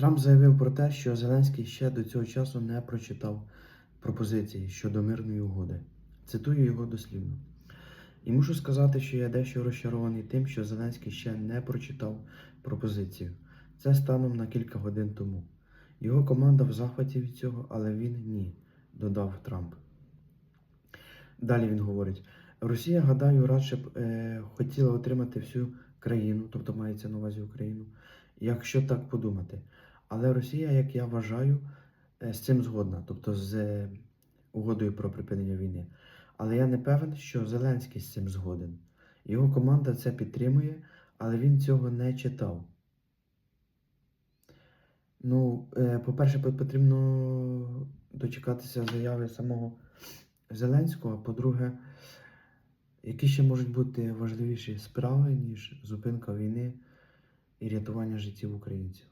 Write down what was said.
Трамп заявив про те, що Зеленський ще до цього часу не прочитав пропозиції щодо мирної угоди. Цитую його дослівно. І мушу сказати, що я дещо розчарований тим, що Зеленський ще не прочитав пропозицію. Це станом на кілька годин тому. Його команда в захваті від цього, але він ні, додав Трамп. Далі він говорить: Росія, гадаю, радше б е, хотіла отримати всю країну, тобто мається на увазі Україну, якщо так подумати. Але Росія, як я вважаю, е, з цим згодна, тобто з е, угодою про припинення війни. Але я не певен, що Зеленський з цим згоден. Його команда це підтримує, але він цього не читав. Ну, е, по-перше, потрібно дочекатися заяви самого Зеленського, а по-друге, які ще можуть бути важливіші справи, ніж зупинка війни і рятування життів українців.